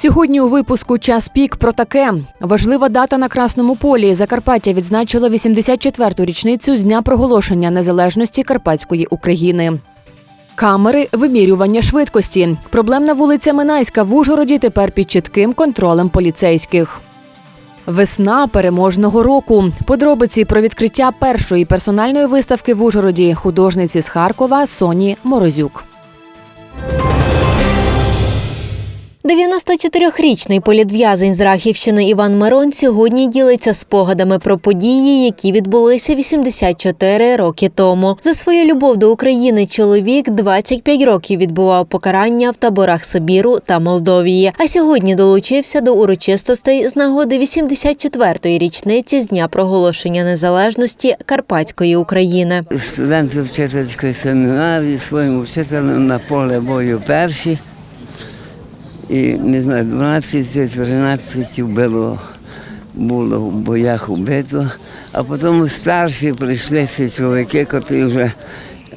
Сьогодні у випуску час пік про таке. Важлива дата на Красному полі. Закарпаття відзначило 84-ту річницю з дня проголошення незалежності Карпатської України. Камери вимірювання швидкості. Проблемна вулиця Минайська в Ужгороді тепер під чітким контролем поліцейських. Весна переможного року. Подробиці про відкриття першої персональної виставки в Ужгороді художниці з Харкова Соні Морозюк. 94-річний політв'язень з Рахівщини Іван Мирон сьогодні ділиться спогадами про події, які відбулися 84 роки тому. За свою любов до України чоловік 25 років відбував покарання в таборах Сибіру та Молдовії. А сьогодні долучився до урочистостей з нагоди 84-ї річниці з дня проголошення незалежності Карпатської України. Студенти вчительської семінарії своїм вчителем на поле бою перші. І не знаю, 12-13 було, було в боях убито, а потім старші прийшли ці чоловіки, які вже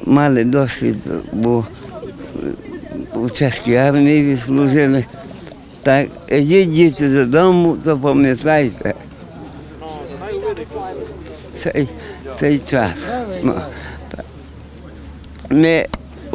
мали досвід, бо у чеській армії відслужили. Так, ідіть діти додому, то пам'ятайте цей, цей час. Ми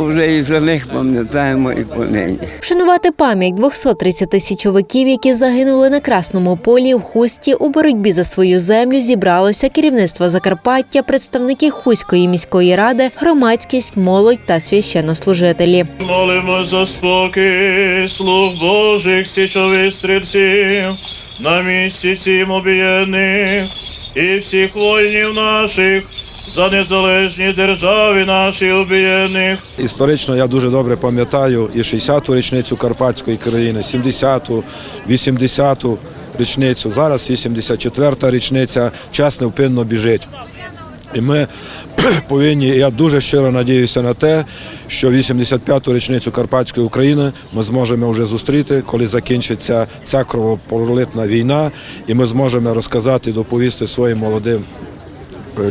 вже і за них пам'ятаємо і понині. Вшанувати пам'ять 230 січовиків, які загинули на Красному полі в Хусті у боротьбі за свою землю, зібралося керівництво Закарпаття, представники Хуської міської ради, громадськість, молодь та священнослужителі. Молимо за спокій слуг Божих січових стрільців, на місці цім об'єдних і всіх воїнів наших, за незалежні держави наші об'єдних. Історично я дуже добре пам'ятаю і 60-ту річницю Карпатської країни, 70-ту, 80-ту річницю. Зараз 84-та річниця, час невпинно біжить. І ми повинні, я дуже щиро надіюся на те, що 85-ту річницю Карпатської України ми зможемо вже зустріти, коли закінчиться ця кровопролитна війна, і ми зможемо розказати, доповісти своїм молодим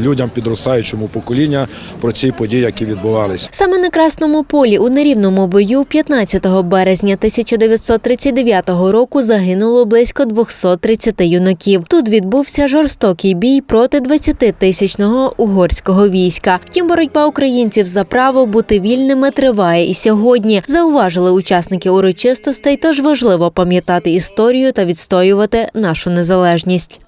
людям, підростаючому покоління про ці події, які відбувалися. Саме на Красному полі у нерівному бою 15 березня 1939 року загинуло близько 230 юнаків. Тут відбувся жорстокий бій проти 20-тисячного угорського війська. Втім, боротьба українців за право бути вільними триває і сьогодні. Зауважили учасники урочистостей, тож важливо пам'ятати історію та відстоювати нашу незалежність.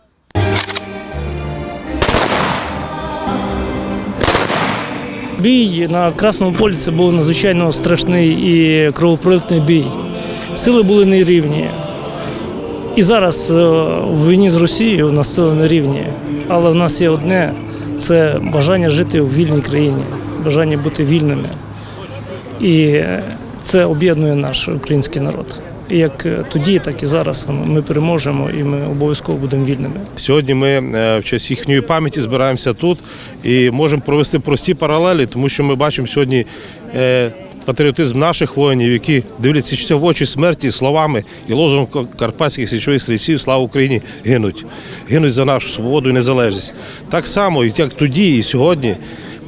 Бій на Красному полі це був надзвичайно страшний і кровопролитний бій. Сили були нерівні. І зараз е, в війні з Росією у нас сили нерівні. Але в нас є одне це бажання жити у вільній країні, бажання бути вільними. І е, це об'єднує наш український народ. Як е, тоді, так і зараз ми переможемо, і ми обов'язково будемо вільними. Сьогодні ми е, в честь їхньої пам'яті збираємося тут і можемо провести прості паралелі, тому що ми бачимо сьогодні е, патріотизм наших воїнів, які дивляться в очі смерті словами і лозунгом карпатських січових стрільців Слава Україні гинуть. Гинуть за нашу свободу і незалежність. Так само, як тоді, і сьогодні.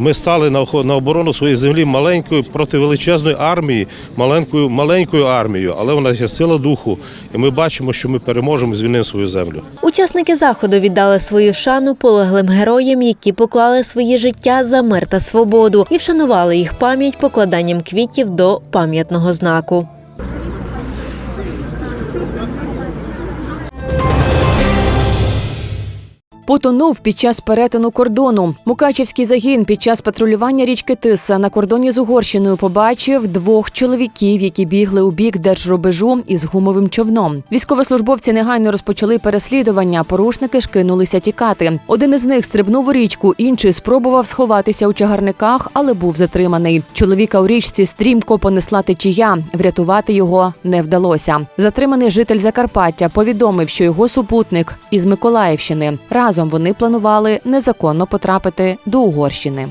Ми стали на оборону своєї землі маленькою проти величезної армії, маленькою маленькою армією, але вона є сила духу, і ми бачимо, що ми переможемо звільнимо свою землю. Учасники заходу віддали свою шану полеглим героям, які поклали свої життя за мир та свободу, і вшанували їх пам'ять покладанням квітів до пам'ятного знаку. Потонув під час перетину кордону. Мукачівський загін під час патрулювання річки Тиса на кордоні з Угорщиною побачив двох чоловіків, які бігли у бік держрубежу із гумовим човном. Військовослужбовці негайно розпочали переслідування. Порушники ж кинулися тікати. Один із них стрибнув у річку, інший спробував сховатися у чагарниках, але був затриманий. Чоловіка у річці стрімко понесла течія. Врятувати його не вдалося. Затриманий житель Закарпаття повідомив, що його супутник із Миколаївщини. Разом вони планували незаконно потрапити до Угорщини.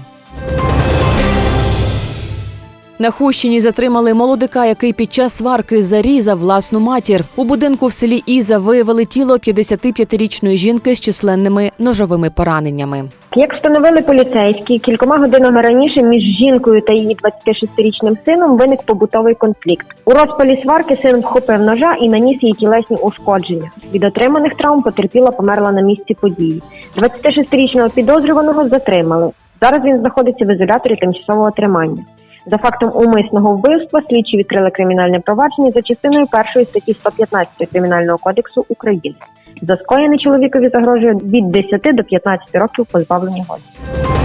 На Хущині затримали молодика, який під час сварки зарізав власну матір. У будинку в селі Іза виявили тіло 55-річної жінки з численними ножовими пораненнями. Як встановили поліцейські, кількома годинами раніше між жінкою та її 26-річним сином виник побутовий конфлікт. У розпалі сварки син вхопив ножа і наніс їй тілесні ушкодження. Від отриманих травм потерпіла померла на місці події. 26-річного підозрюваного затримали. Зараз він знаходиться в ізоляторі тимчасового тримання. За фактом умисного вбивства слідчі відкрили кримінальне провадження за частиною першої статті 115 Кримінального кодексу України. За скоєне чоловікові загрожує від 10 до 15 років позбавлення волі.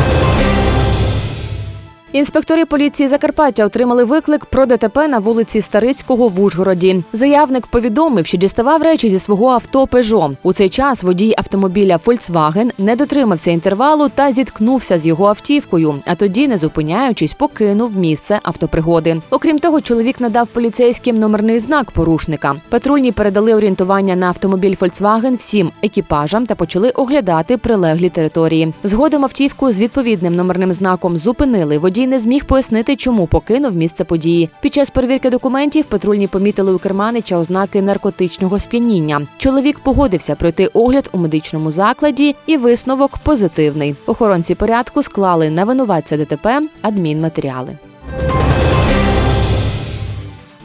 Інспектори поліції Закарпаття отримали виклик про ДТП на вулиці Старицького в Ужгороді. Заявник повідомив, що діставав речі зі свого авто Пежо. У цей час водій автомобіля Volkswagen не дотримався інтервалу та зіткнувся з його автівкою. А тоді, не зупиняючись, покинув місце автопригоди. Окрім того, чоловік надав поліцейським номерний знак порушника. Патрульні передали орієнтування на автомобіль Volkswagen всім екіпажам та почали оглядати прилеглі території. Згодом автівку з відповідним номерним знаком зупинили. Водій не зміг пояснити, чому покинув місце події. Під час перевірки документів патрульні помітили у керманича ознаки наркотичного сп'яніння. Чоловік погодився пройти огляд у медичному закладі, і висновок позитивний. Охоронці порядку склали на винуватця ДТП адмінматеріали.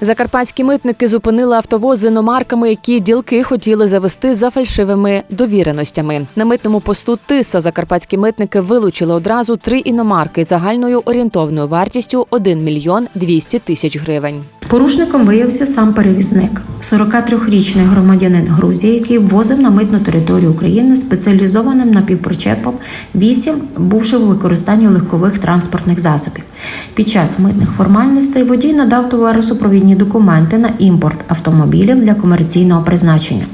Закарпатські митники зупинили автовоз з іномарками, які ділки хотіли завести за фальшивими довіреностями. На митному посту Тиса закарпатські митники вилучили одразу три іномарки загальною орієнтовною вартістю 1 мільйон 200 тисяч гривень. Порушником виявився сам перевізник, 43-річний громадянин Грузії, який ввозив на митну територію України спеціалізованим напівпричепом 8 бувши в використанні легкових транспортних засобів. Під час митних формальностей водій надав товару супровідні документи на імпорт автомобілів для комерційного призначення.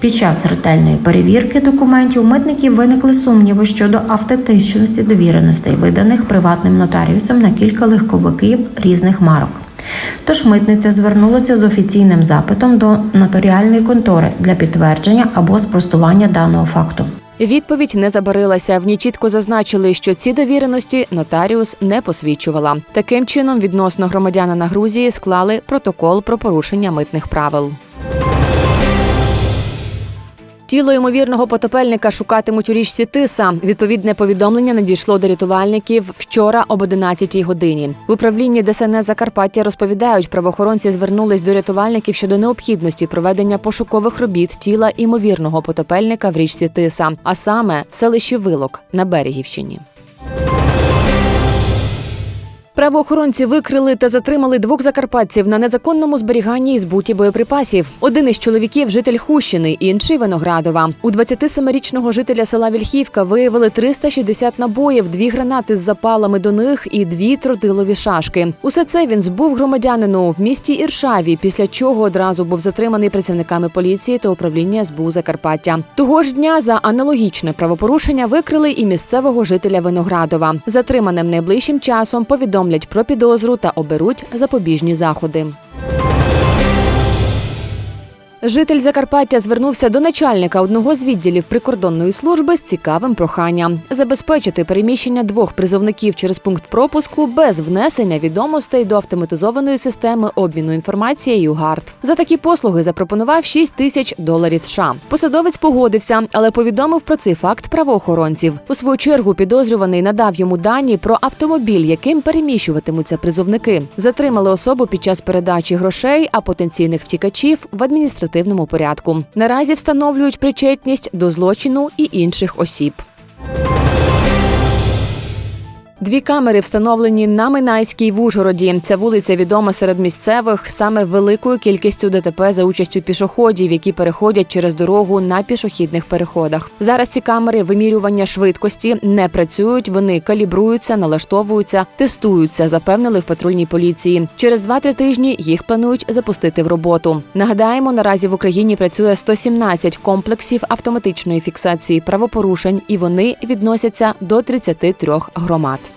Під час ретельної перевірки документів митників виникли сумніви щодо автентичності довіреностей, виданих приватним нотаріусом на кілька легковиків різних марок. Тож митниця звернулася з офіційним запитом до нотаріальної контори для підтвердження або спростування даного факту. Відповідь не забарилася. В ній чітко зазначили, що ці довіреності нотаріус не посвідчувала. Таким чином, відносно громадянина Грузії склали протокол про порушення митних правил. Тіло ймовірного потопельника шукатимуть у річці Тиса. Відповідне повідомлення надійшло до рятувальників вчора об 11-й годині. В управлінні ДСНС Закарпаття розповідають, правоохоронці звернулись до рятувальників щодо необхідності проведення пошукових робіт тіла ймовірного потопельника в річці Тиса, а саме в селищі Вилок на Берегівщині. Правоохоронці викрили та затримали двох закарпатців на незаконному зберіганні і збуті боєприпасів. Один із чоловіків житель Хущини, інший Виноградова. У 27-річного жителя села Вільхівка виявили 360 набоїв, дві гранати з запалами до них і дві тротилові шашки. Усе це він збув громадянину в місті Іршаві, після чого одразу був затриманий працівниками поліції та управління СБУ Закарпаття. Того ж дня за аналогічне правопорушення викрили і місцевого жителя Виноградова. Затриманим найближчим часом повідомлять про підозру та оберуть запобіжні заходи. Житель Закарпаття звернувся до начальника одного з відділів прикордонної служби з цікавим проханням забезпечити переміщення двох призовників через пункт пропуску без внесення відомостей до автоматизованої системи обміну інформацією ГАРД. За такі послуги запропонував 6 тисяч доларів США. Посадовець погодився, але повідомив про цей факт правоохоронців. У свою чергу підозрюваний надав йому дані про автомобіль, яким переміщуватимуться призовники. Затримали особу під час передачі грошей, а потенційних втікачів в адміністративному порядку. Наразі встановлюють причетність до злочину і інших осіб. Дві камери встановлені на Минайській в Ужгороді. Ця вулиця відома серед місцевих саме великою кількістю ДТП за участю пішоходів, які переходять через дорогу на пішохідних переходах. Зараз ці камери вимірювання швидкості не працюють. Вони калібруються, налаштовуються, тестуються. Запевнили в патрульній поліції. Через 2-3 тижні їх планують запустити в роботу. Нагадаємо, наразі в Україні працює 117 комплексів автоматичної фіксації правопорушень, і вони відносяться до 33 громад.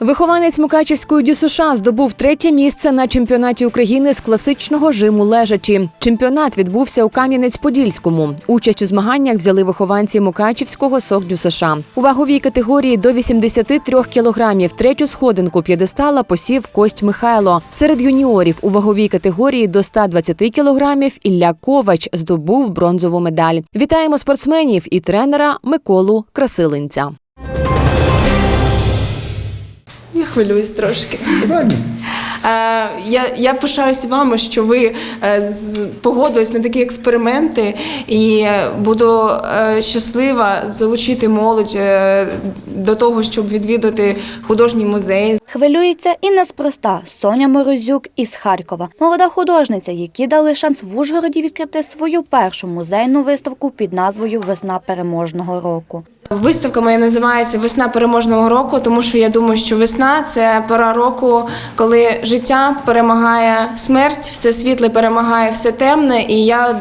Вихованець Мукачівської ДЮСШ здобув третє місце на чемпіонаті України з класичного жиму лежачі. Чемпіонат відбувся у Кам'янець-Подільському. Участь у змаганнях взяли вихованці Мукачівського СОК ДЮСШ. У ваговій категорії до 83 кілограмів третю сходинку п'єдестала посів Кость Михайло. Серед юніорів у ваговій категорії до 120 кілограмів Ілля Ковач здобув бронзову медаль. Вітаємо спортсменів і тренера Миколу Красилинця. Я хвилююсь трошки. Е, я, я пишаюсь вами, що ви е, з- погодились на такі експерименти, і буду е, щаслива залучити молодь до того, щоб відвідати художній музей, Хвилюється і неспроста Соня Морозюк із Харкова, молода художниця, які дали шанс в Ужгороді відкрити свою першу музейну виставку під назвою Весна переможного року. Виставка моя називається Весна переможного року, тому що я думаю, що весна це пора року, коли життя перемагає смерть, все світле перемагає все темне. І я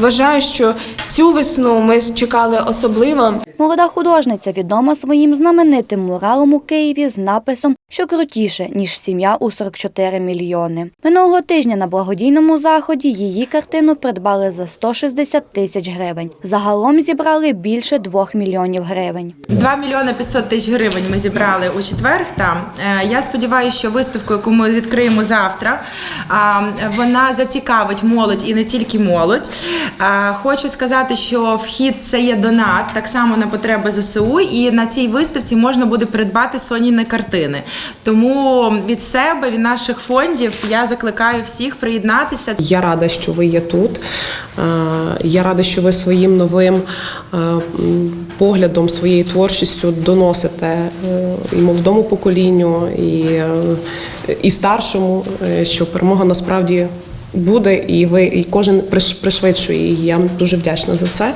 вважаю, що цю весну ми чекали особливо. Молода художниця відома своїм знаменитим муралом у Києві з написом що крутіше, ніж сім'я у 44 мільйони. Минулого тижня на благодійному заході її картину придбали за 160 тисяч гривень. Загалом зібрали більше 2 мільйонів гривень. 2 мільйони 500 тисяч гривень ми зібрали у четвер. Там Е, я сподіваюся, що виставку, яку ми відкриємо завтра, вона зацікавить молодь і не тільки молодь. Хочу сказати, що вхід це є донат, так само на потреби ЗСУ, і на цій виставці можна буде придбати соніни картини. Тому від себе, від наших фондів, я закликаю всіх приєднатися. Я рада, що ви є тут. Е, Я рада, що ви своїм новим е, поглядом, своєю творчістю доносите е, і молодому поколінню, і, і старшому, що перемога насправді буде, і ви і кожен приш- пришвидшує її. Я дуже вдячна за це.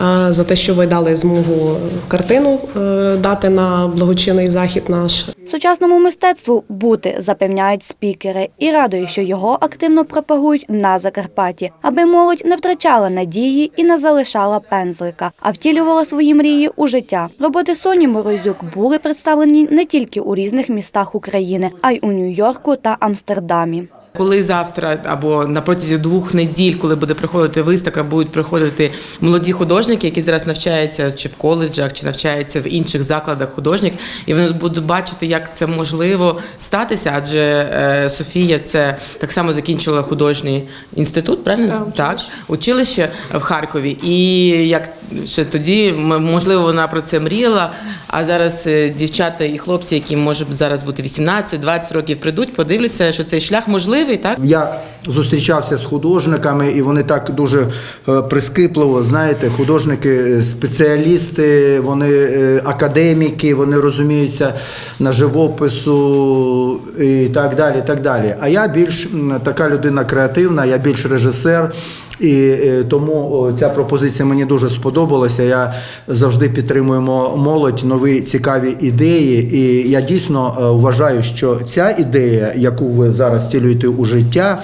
Е, За те, що ви дали змогу картину е, дати на благочинний захід наш. Сучасному мистецтву бути запевняють спікери і радує, що його активно пропагують на Закарпатті, аби молодь не втрачала надії і не залишала пензлика, а втілювала свої мрії у життя. Роботи Соні Морозюк були представлені не тільки у різних містах України, а й у Нью-Йорку та Амстердамі. Коли завтра або на протязі двох неділь, коли буде приходити виставка, будуть приходити молоді художники, які зараз навчаються чи в коледжах, чи навчаються в інших закладах художніх, і вони будуть бачити, як це можливо статися. Адже е, Софія це так само закінчила художній інститут, правильно? Так, училище в Харкові. І як ще тоді, можливо, вона про це мріяла. А зараз е, дівчата і хлопці, які може зараз бути 18-20 років, прийдуть, подивляться, що цей шлях можливий, так? Я зустрічався з художниками, і вони так дуже е, прискіпливо, знаєте, художники, е, спеціалісти, вони е, академіки, вони розуміються на живопису і так далі. так далі. А я більш така людина креативна, я більш режисер. І тому ця пропозиція мені дуже сподобалася. Я завжди підтримуємо молодь, нові цікаві ідеї. І я дійсно вважаю, що ця ідея, яку ви зараз втілюєте у життя.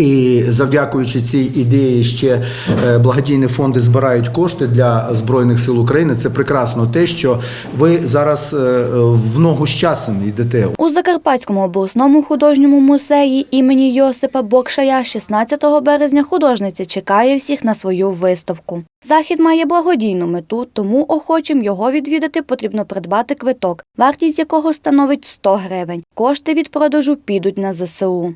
І завдякуючи цій ідеї, ще е, благодійні фонди збирають кошти для збройних сил України. Це прекрасно те, що ви зараз е, в ногу з часом йдете. У Закарпатському обласному художньому музеї імені Йосипа Бокшая 16 березня художниця чекає всіх на свою виставку. Захід має благодійну мету, тому охочим його відвідати потрібно придбати квиток, вартість якого становить 100 гривень. Кошти від продажу підуть на ЗСУ.